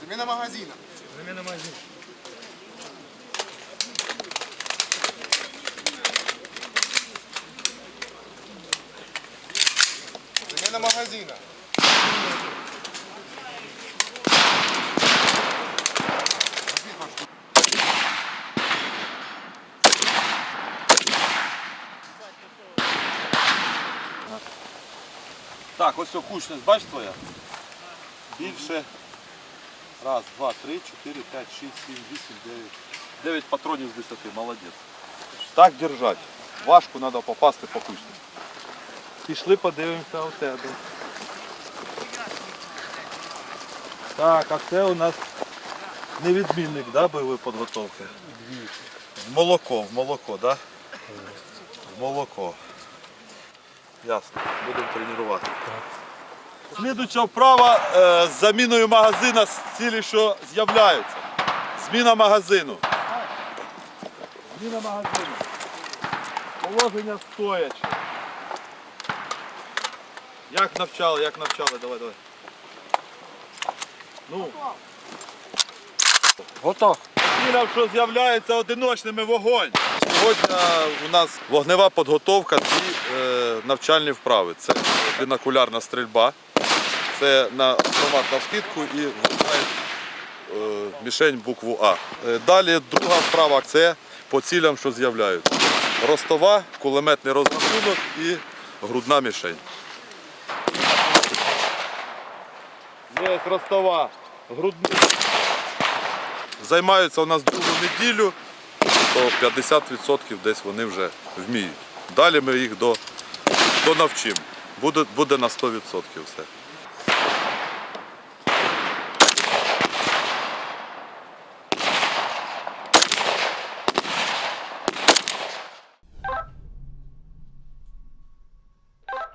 Заміна магазина. Заміна магазин. Заміна магазина. Так, ось кучність, бач твоя? Більше. Раз, два, три, чотири, п'ять, шість, сім, вісім, дев'ять. Дев'ять патронів з десяти, молодець. Так держать. Важко треба попасти по кучність. Пішли подивимося у тебе. Так, а це у нас невідмінник да, бойової підготовки. В молоко, в молоко, да? В молоко. Ясно, будемо тренувати. Слідуюча вправа е, з заміною магазина з цілі, що з'являються. Зміна магазину. Зміна магазину. Положення стоячи. Як навчали, як навчали, давай, давай. Ну. Готов. Ціля, що з'являється одиночними вогонь. Сьогодні у нас вогнева підготовка, дві е, навчальні вправи. Це бінокулярна стрільба, це на автомат на вскидку і вбивають, е, мішень букву А. Е, далі друга вправа це по цілям, що з'являються. Ростова, кулеметний розрахунок і грудна мішень. Є ростова, грудна. Займаються у нас другу неділю, то 50% десь вони вже вміють. Далі ми їх до, до навчимо. Буде, буде на 100% все.